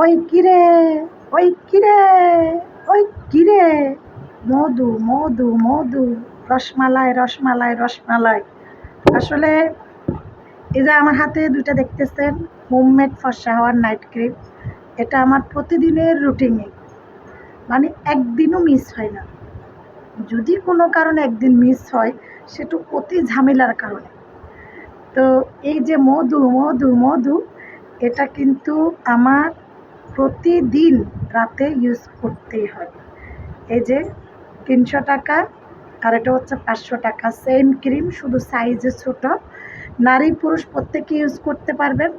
ওই কিরে ওই কিরে ওই কিরে? মধু মধু মধু, রসমালাই রসমালাই রসমালাই। আসলে এই যে আমার হাতে দুইটা দেখতেছেন হোমমেড ফর্সা হওয়ার নাইট ক্রিম এটা আমার প্রতিদিনের রুটিনে মানে একদিনও মিস হয় না। যদি কোনো কারণে একদিন মিস হয়, সেটা অতি ঝামেলার কারণে। তো এই যে মধু মধু মধু, এটা কিন্তু আমার প্রতিদিন রাতে ইউজ করতেই হয়। এই যে তিনশো টাকা আর এটা হচ্ছে পাঁচশো টাকা। সেম ক্রিম শুধু সাইজে ছোট। নারী, পুরুষ প্রত্যেকে ইউজ করতে পারবেন।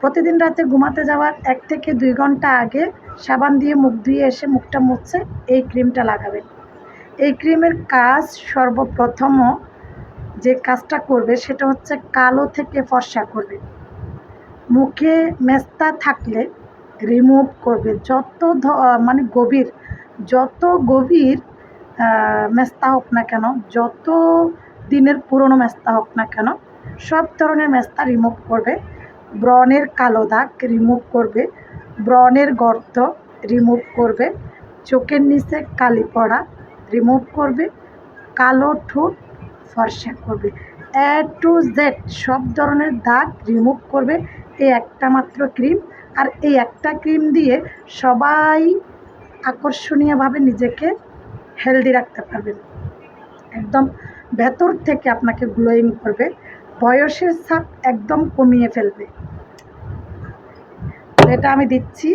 প্রতিদিন রাতে ঘুমাতে যাওয়ার এক থেকে দুই ঘণ্টা আগে সাবান দিয়ে মুখ ধুয়ে এসে মুখটা মুছছে এই ক্রিমটা লাগাবেন। এই ক্রিমের কাজ সর্বপ্রথম যে কাজটা করবে সেটা হচ্ছে কালো থেকে ফর্সা করবে। মুখে মেস্তা থাকলে রিমুভ করবে যত মানে গভীর, যত গভীর মেস্তা হোক না কেন, যত দিনের পুরনো মেস্তা হোক না কেন, সব ধরনের মেস্তা রিমুভ করবে। ব্রণের কালো দাগ রিমুভ করবে, ব্রণের গর্ত রিমুভ করবে, চোখের নিচে কালি পড়া রিমুভ করবে, কালো ঠোঁট ফর্সা করবে। এ টু জেড সব ধরনের দাগ রিমুভ করবে এই একটা মাত্র ক্রিম আর এই একটা ক্রিম দিয়ে সবাই আকর্ষণীয়ভাবে নিজেকে হেলদি রাখতে পারবেন। একদম ভেতর থেকে আপনাকে গ্লোয়িং করবে, বয়সের ছাপ একদম কমিয়ে ফেলবে। এটা আমি দিচ্ছি,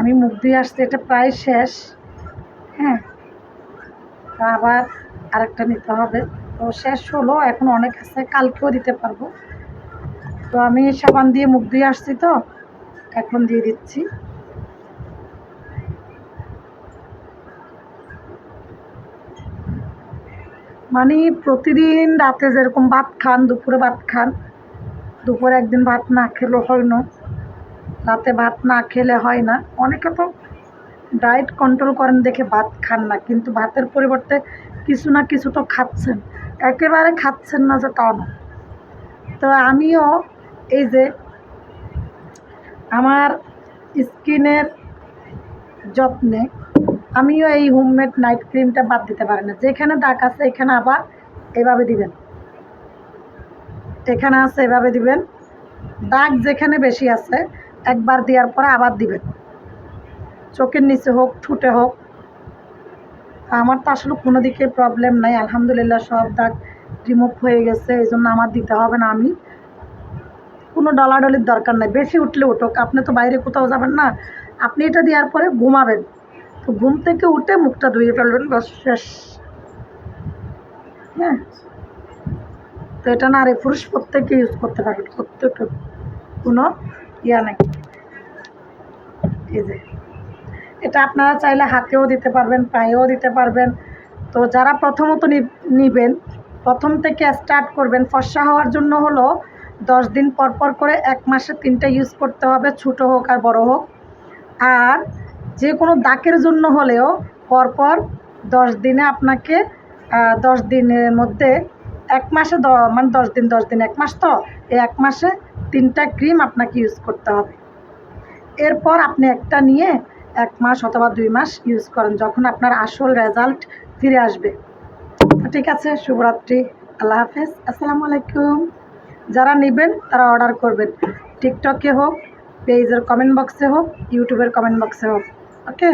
আমি মুখ ধুয়ে আসছি, এটা প্রায় শেষ। হ্যাঁ আবার আরেকটা নিতে হবে। তো শেষ হলো, এখন অনেক আছে, কালকেও দিতে পারব। তো আমি সাবান দিয়ে মুখ ধুয়ে আসছি তো। এখন দিয়ে দিচ্ছি। মানে প্রতিদিন রাতে যেরকম ভাত খান, দুপুরে ভাত খান, দুপুরে একদিন ভাত না খেলেও হয় না। রাতে ভাত না খেলে হয় না। অনেকে তো ডায়েট কন্ট্রোল করেন দেখে ভাত খান না, কিন্তু ভাতের পরিবর্তে কিছু না কিছু তো খাচ্ছেন। একেবারে খাচ্ছেন না যে তাও না। তো আমিও এই যে আমার স্কিনের যত্নে আমিও এই হোমমেড নাইট ক্রিমটা বাদ দিতে পারি না। যেখানে দাগ আছে, এখানে আবার এভাবে দিবেন। এখানে আছে, এভাবে দিবেন। দাগ যেখানে বেশি আছে, একবার দেওয়ার পরে আবার দিবেন। চোখের নিচে হোক, ঠুটে হোক। আমার তো আসলে কোনো দিকে প্রবলেম নাই। আলহামদুলিল্লাহ সব দাগ রিমুভ হয়ে গেছে, এই জন্য আমার দিতে হবে না আমি। কোনো ডলাডলির দরকার নাই। বেশি উঠলে উঠুক, আপনি তো বাইরে কোথাও যাবেন না। আপনি এটা দেওয়ার পরে ঘুমাবেন। তো ঘুম থেকে উঠে মুখটা ধুয়ে ফেলবেন বাস শেষ। হ্যাঁ? তো এটা না নারী পুরুষ প্রত্যেকে ইউজ করতে পারবেন। প্রত্যেকে কোনো ইয়া নেই। এই যে। এটা আপনারা চাইলে হাতেও দিতে পারবেন, পায়েও দিতে পারবেন। তো যারা প্রথমত নিবেন, প্রথম থেকে স্টার্ট করবেন, ফর্সা হওয়ার জন্য হলো দশ দিন পর পর করে এক মাসে তিনটা ইউজ করতে হবে, ছোটো হোক আর বড় হোক। আর যে কোনো দাগের জন্য হলেও পরপর দশ দিনে আপনাকে দশ দিনের মধ্যে এক মাসে দ- মানে দশ দিন দশ দিন, এক মাস তো, এই এক মাসে তিনটা ক্রিম আপনাকে ইউজ করতে হবে। এরপর আপনি একটা নিয়ে এক মাস অথবা দুই মাস ইউজ করেন, যখন আপনার আসল রেজাল্ট ফিরে আসবে। ঠিক আছে, শুভরাত্রি, আল্লাহ হাফেজ, আসসালামু আলাইকুম। যারা নেবেন তারা অর্ডার করবেন টিকটকে হোক পেজের কমেন্ট বক্সে হোক ইউটিউবের কমেন্ট বক্সে হোক ওকে